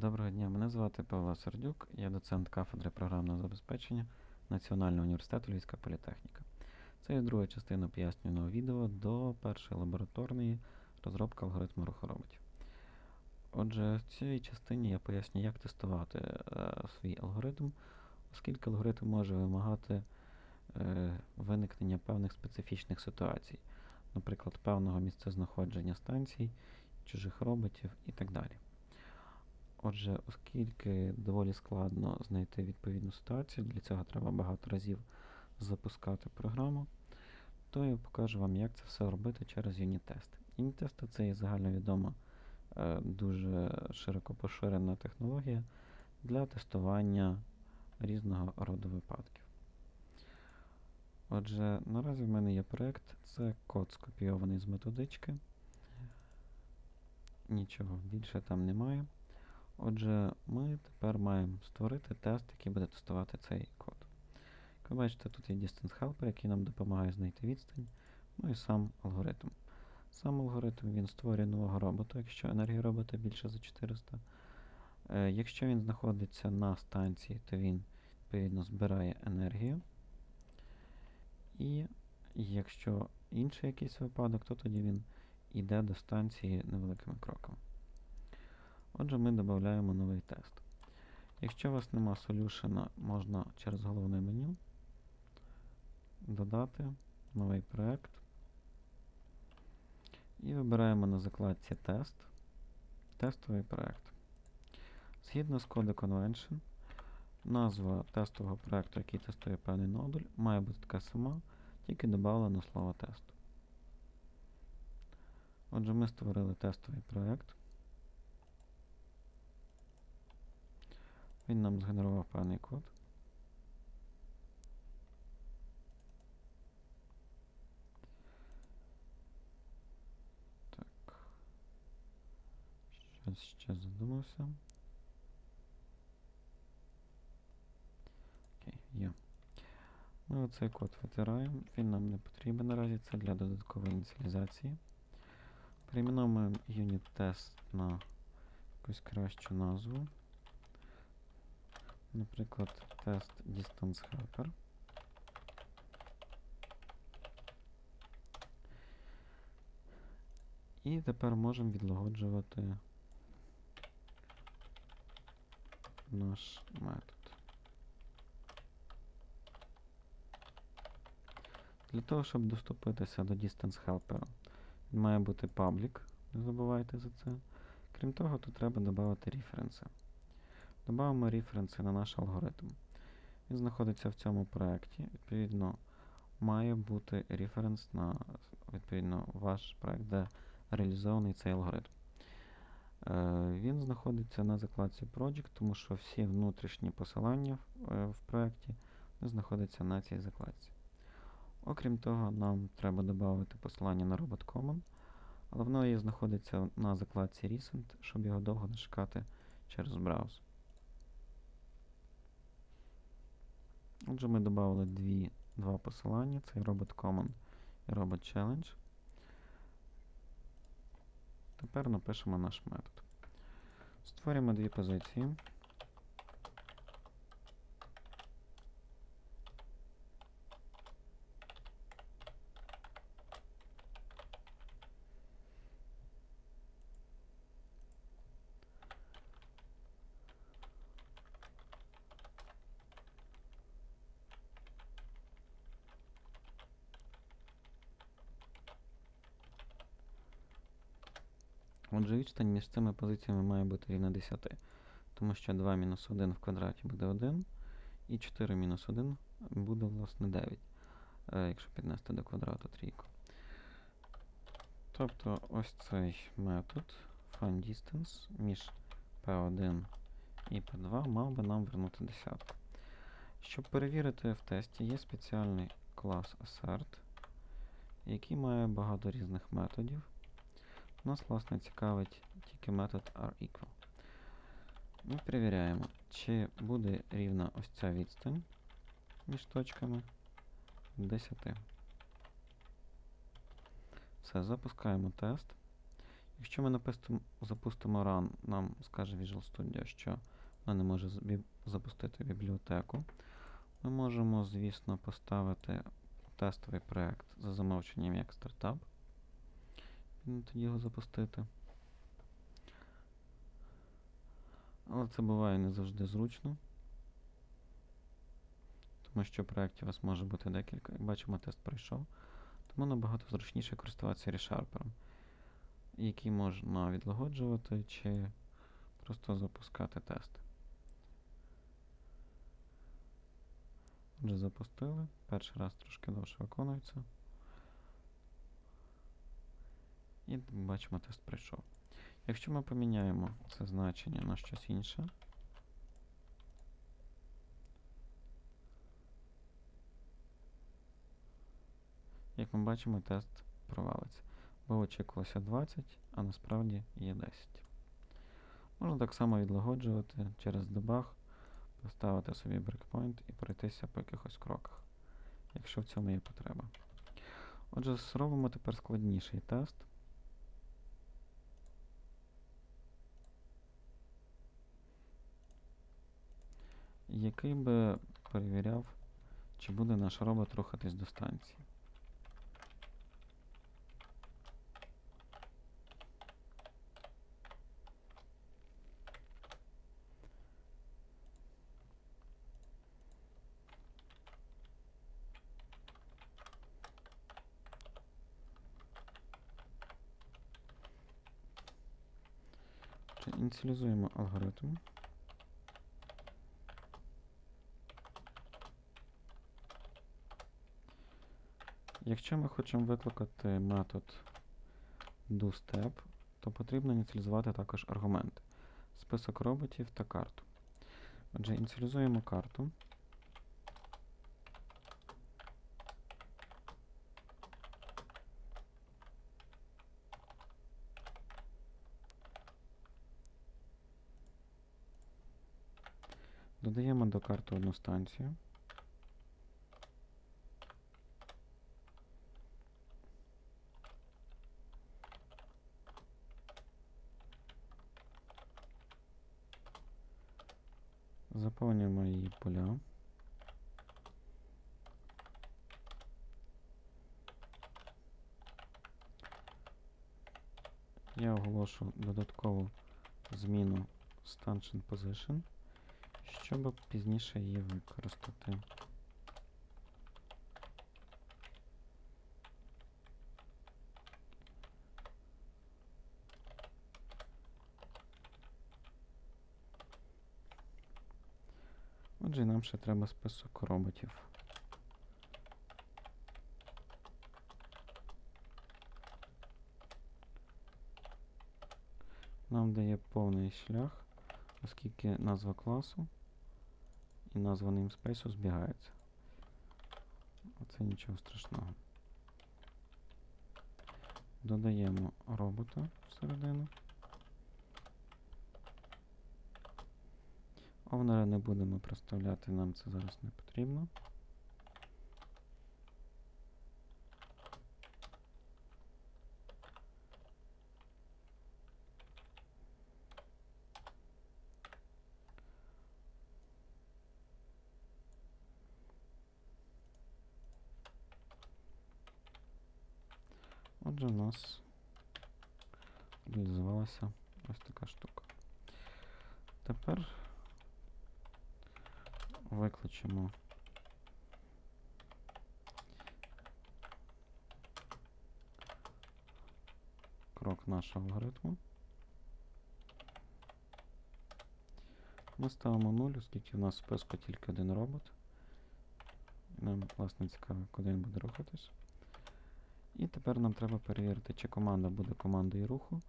Доброго дня, мене звати Павло Сердюк, я доцент кафедри програмного забезпечення Національного університету Львівська політехніка. Це є друга частина пояснювального відео до першої лабораторної розробки алгоритму руху роботів. Отже, в цій частині я поясню, як тестувати е, свій алгоритм, оскільки алгоритм може вимагати е, виникнення певних специфічних ситуацій, наприклад, певного місцезнаходження станцій, чужих роботів і так далі. Отже, оскільки доволі складно знайти відповідну ситуацію, для цього треба багато разів запускати програму, то я покажу вам, як це все робити через юніт-тести. Юніт-тести це є загальновідома, е, дуже широко поширена технологія для тестування різного роду випадків. Отже, наразі в мене є проєкт, це код скопійований з методички. Нічого більше там немає. Отже, ми тепер маємо створити тест, який буде тестувати цей код. Як ви бачите, тут є Distance Helper, який нам допомагає знайти відстань, ну і сам алгоритм. Сам алгоритм він створює нового робота, якщо енергія робота більше за 400. Е, якщо він знаходиться на станції, то він відповідно збирає енергію. І якщо інший якийсь випадок, то тоді він йде до станції невеликими кроками. Отже, ми додаємо новий тест. Якщо у вас нема солюшена, можна через головне меню додати новий проєкт. І вибираємо на закладці Тест, тестовий проєкт. Згідно з Code Convention, назва тестового проєкту, який тестує певний модуль, має бути така сама, тільки додавлено слово тесту. Отже, ми створили тестовий проєкт. Він нам згенерував певний код. Так. Щось ще задумався. Окей, є. Ми оцей код витираємо, він нам не потрібен наразі, це для додаткової ініціалізації. Перейменовуємо юніт тест на якусь кращу назву. Наприклад, тест Distance Helper. І тепер можемо відлагоджувати наш метод. Для того, щоб доступитися до Distance Helper, він має бути public, не забувайте за це. Крім того, тут треба додати референси. Добавимо референси на наш алгоритм. Він знаходиться в цьому проєкті. Відповідно, має бути референс на відповідно, ваш проєкт, де реалізований цей алгоритм. Е, він знаходиться на закладці Project, тому що всі внутрішні посилання в, е, проєкті знаходяться на цій закладці. Окрім того, нам треба додати посилання на Robot Common, але воно і знаходиться на закладці Recent, щоб його довго не шукати через браузер. Отже, ми додали дві, два посилання: це Robot Common і Robot Challenge. Тепер напишемо наш метод. Створюємо дві позиції. Отже, відстань між цими позиціями має бути рівна 10, тому що 2 мінус 1 в квадраті буде 1, і 4 мінус 1 буде, власне, 9, е, якщо піднести до квадрату трійку. Тобто ось цей метод FindDistance між P1 і P2 мав би нам вернути десятку. Щоб перевірити в тесті, є спеціальний клас Assert, який має багато різних методів. Нас, власне, цікавить тільки метод REqual. Ми перевіряємо, чи буде рівна ось ця відстань між точками 10. Все, запускаємо тест. Якщо ми напистимо, запустимо run, нам скаже Visual Studio, що вона не може запустити бібліотеку. Ми можемо, звісно, поставити тестовий проєкт за замовченням як стартап. І тоді його запустити. Але це буває не завжди зручно. Тому що проєктів у вас може бути декілька. Бачимо, тест пройшов. Тому набагато зручніше користуватися ReSharper, який можна відлагоджувати чи просто запускати тести. Отже, запустили. Перший раз трошки довше виконується. І бачимо, тест пройшов. Якщо ми поміняємо це значення на щось інше, як ми бачимо, тест провалиться. Бо очікувалося 20, а насправді є 10. Можна так само відлагоджувати через дебаг, поставити собі брейкпойнт і пройтися по якихось кроках, якщо в цьому є потреба. Отже, зробимо тепер складніший тест. Який би перевіряв, чи буде наш робот рухатись до станції. Ініціалізуємо алгоритм. Якщо ми хочемо викликати метод doStep, то потрібно ініціалізувати також аргументи. Список роботів та карту. Отже, ініціалізуємо карту. Додаємо до карти одну станцію. Заповнюємо її поля. Я оголошу додаткову зміну Stanchion Position, щоб пізніше її використати. Отже, нам ще треба список роботів. Нам дає повний шлях, оскільки назва класу і назва namespace збігаються. Це нічого страшного. Додаємо робота всередину. Овнера не будемо проставляти, нам це зараз не потрібно. Отже, у нас реалізувалася ось така штука. Тепер викличемо крок нашого алгоритму. Ми ставимо 0, оскільки в нас в списку тільки один робот. Нам, власне, цікаво, куди він буде рухатись. І тепер нам треба перевірити, чи команда буде командою руху,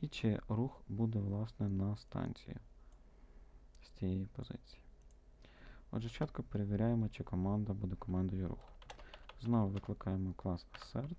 і чи рух буде, власне, на станції з цієї позиції. Отже, чітко перевіряємо, чи команда буде командою руху. Знову викликаємо клас assert.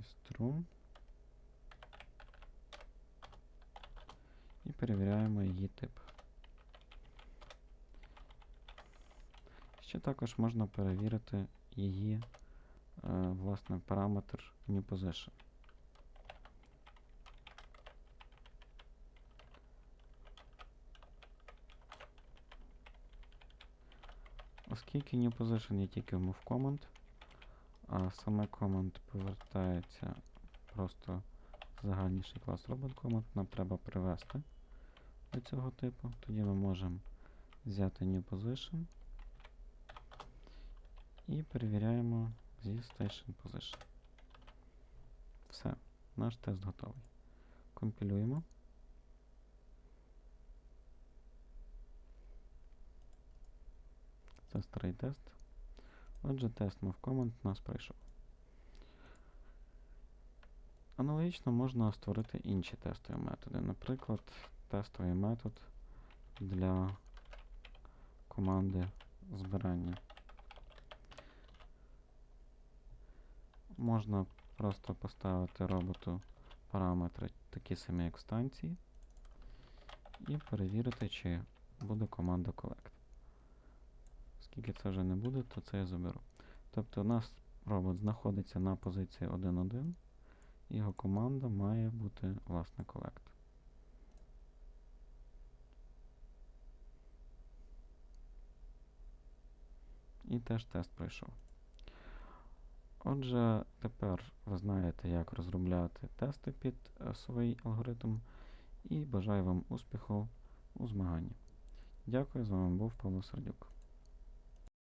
Strum. І перевіряємо її тип. Ще також можна перевірити її е, власне параметр new position. Оскільки new position є тільки в command, а саме command повертається просто загальніший клас robot command, нам треба привести до цього типу. Тоді ми можемо взяти new position і перевіряємо зі station position. Все, наш тест готовий. Компілюємо. Це старий тест. Отже, тест MoveCommand у нас пройшов. Аналогічно можна створити інші тестові методи. Наприклад, тестовий метод для команди збирання. Можна просто поставити роботу параметри такі самі, як в станції, і перевірити, чи буде команда collect. Оскільки це вже не буде, то це я заберу. Тобто у нас робот знаходиться на позиції 1.1, і його команда має бути власне collect. І теж тест пройшов. Отже, тепер ви знаєте, як розробляти тести під е, свій алгоритм, і бажаю вам успіху у змаганні. Дякую, з вами був Павло Сердюк.